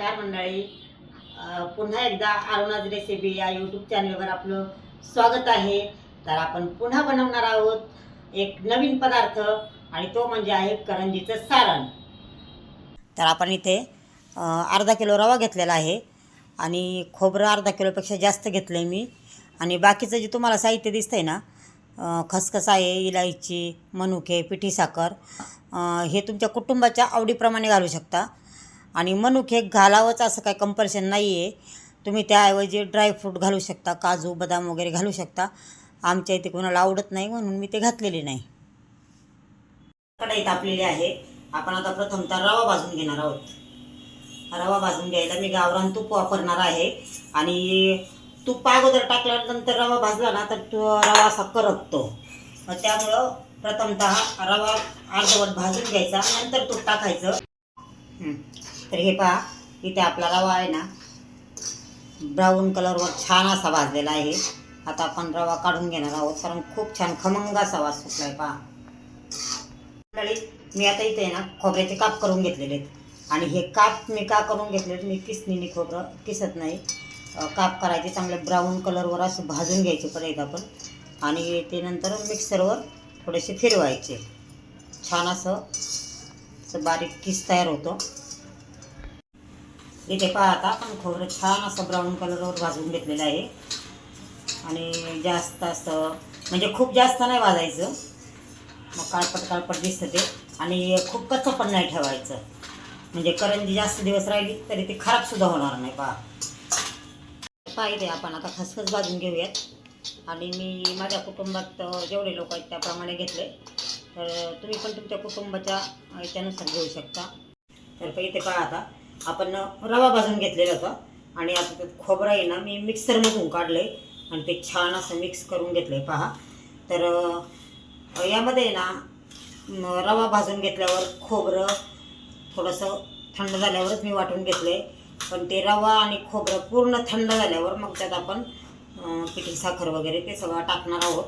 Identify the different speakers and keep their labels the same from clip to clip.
Speaker 1: नमस्कार मंडळी. पुन्हा एकदा अरुणाज रेसिपी या यूट्यूब चॅनलवर आपलं स्वागत आहे. तर आपण पुन्हा बनवणार आहोत एक नवीन पदार्थ आणि तो म्हणजे आहे करंजीचं सारण. तर आपण इथे अर्धा किलो रवा घेतलेला आहे आणि खोबरं अर्धा किलोपेक्षा जास्त घेतलं आहे मी. आणि बाकीचं जे तुम्हाला साहित्य दिसतं आहे ना खसखस आहे इलायची मनुके पिठी साखर हे तुमच्या कुटुंबाच्या आवडीप्रमाणे घालू शकता. आणि मनुके घालावंच असं काही कंपल्शन नाही आहे तुम्ही त्याऐवजी ड्रायफ्रूट घालू शकता काजू बदाम वगैरे घालू शकता. आमच्या इथे कोणाला आवडत नाही म्हणून मी ते घातलेले नाही. कढई तापलेली आहे. आपण आता प्रथमतः रवा भाजून घेणार आहोत. रवा भाजून घ्यायला मी गावरान तूप वापरणार आहे. आणि तूप अगोदर टाकल्यानंतर रवा भाजला ना तर तो रवा असा करपतो. मग त्यामुळं प्रथमतः रवा अर्धवट भाजून घ्यायचा नंतर तूप टाकायचं. तर हे पहा इथे आपला रवा आहे ना. ब्राऊन कलरवर छान असा भाजलेला आहे. आता आपण रवा काढून घेणार आहोत कारण खूप छान खमंग असा वास सुटलाय पहा. मंडळी मी आता इथे आहे ना खोबऱ्याचे काप करून घेतलेले आहेत. आणि हे काप मी का करून घेतलेत मी किसणीने खोबरं किसत नाही. काप करायचे चांगले ब्राऊन कलरवर असं भाजून घ्यायचे परत आपण. आणि ते नंतर मिक्सरवर थोडेसे फिरवायचे. छान असं असं बारीक किस तयार होतो. इथे पहा आता आपण खोबरं छान असं ब्राऊन कलरवर भाजून घेतलेलं आहे. आणि जास्त असं म्हणजे खूप जास्त नाही भाजायचं. मग काळपट काळपट दिसतं ते. आणि खूप कच्चं पण नाही ठेवायचं. म्हणजे करंजी जास्त दिवस राहिली तरी ती खराबसुद्धा होणार नाही पहा. पाहिजे आपण आता खसखस भाजून घेऊयात. आणि मी माझ्या कुटुंबात जेवढे लोक आहेत त्याप्रमाणे घेतले. तर तुम्ही पण तुमच्या कुटुंबाच्या याच्यानुसार घेऊ शकता. तर इथे पहा आता. आपण रवा भाजून घेतलेला होता आणि आता त्यात खोबरं आहे ना मी मिक्सरमधून काढलं आहे आणि ते छान असं मिक्स करून घेतलं आहे पहा. तर यामध्ये आहे ना रवा भाजून घेतल्यावर खोबरं थोडंसं थंड झाल्यावरच मी वाटून घेतलं आहे पण ते रवा आणि खोबरं पूर्ण थंड झाल्यावर मग त्यात आपण पिठी साखर वगैरे ते सगळं टाकणार आहोत.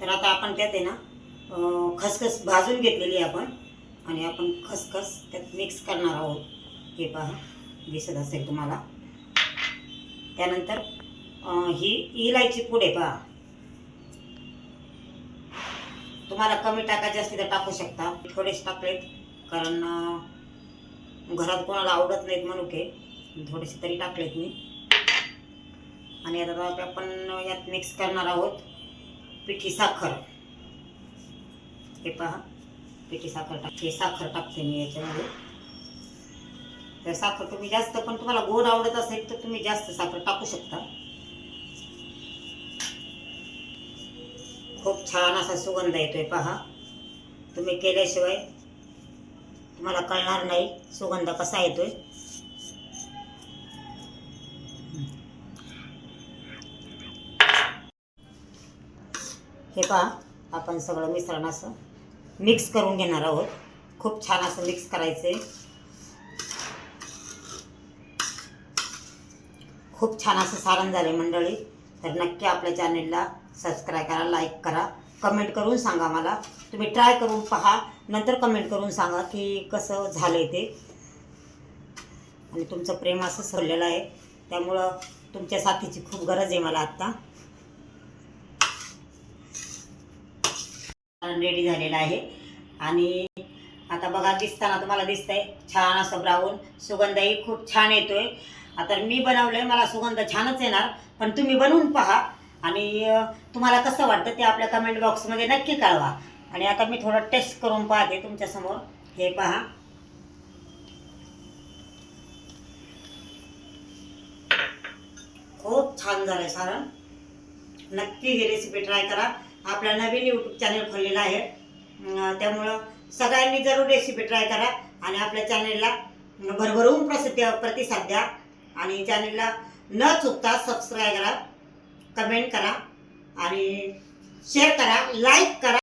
Speaker 1: तर आता आपण त्यात आहे ना खसखस भाजून घेतलेली आहे आपण. आणि आपण खसखस त्यात मिक्स करणार आहोत. हे पहा दिसत असेल तुम्हाला. त्यानंतर ही इलायची पुढे आहे पहा. तुम्हाला कमी टाकायचे असते तर टाकू शकता. थोडेच टाकलेत कारण घरात कोणाला आवडत नाहीत मनुके थोडेसे तरी टाकलेत मी. आणि आता आपण यात मिक्स करणार आहोत. पिठी साखर. हे पहा पिठी साखर टाकते साखर टाकते मी याच्यामध्ये. तर साखर तुम्ही जास्त पण तुम्हाला गोड आवडत असेल तर तुम्ही जास्त साखर टाकू शकता. खूप छान असा सुगंध येतोय पहा. तुम्ही केल्याशिवाय तुम्हाला कळणार नाही सुगंध कसा येतोय. हे पहा आपण सगळं मिश्रण असं मिक्स करून घेणार आहोत. खूप छान असं मिक्स करायचं आहे खूप छान असं सारण झालं मंडळी. तर नक्की आपल्या चॅनेलला सबस्क्राईब करा लाईक करा. कमेंट करून सांगा मला. तुम्ही ट्राय करून पहा. नंतर कमेंट करून सांगा की कसं झालं आहे ते. आणि तुमचं प्रेम असं सरलेलं आहे. त्यामुळं तुमच्या साथीची खूप गरज आहे मला आत्ता. रेडी झालेला आहे. आणि आता बघा दिसताना तुम्हाला दिसतंय छान असं ब्राऊन. सुगंधही खूप छान येतोय. आता मी बनवलंय मला सुगंध छानच येणार. पण तुम्ही बनवून पहा. आणि तुम्हाला कसं वाटतं ते आपल्या कमेंट बॉक्समध्ये नक्की कळवा. आणि आता मी थोडं टेस्ट करून पाहते तुमच्यासमोर हे पहा. खूप छान झालंय सारण. नक्की ही रेसिपी ट्राय करा. आपला नवीन यूट्यूब चॅनल खोललेला आहे. त्यामुळं सगळ्यांनी जरूर रेसिपी ट्राय करा आणि आपल्या चॅनलला भरभरून प्रसिद्ध प्रतिसाद द्या. आणि चॅनलला न चुकता सबस्क्राईब करा कमेंट करा आणि शेअर करा लाईक करा.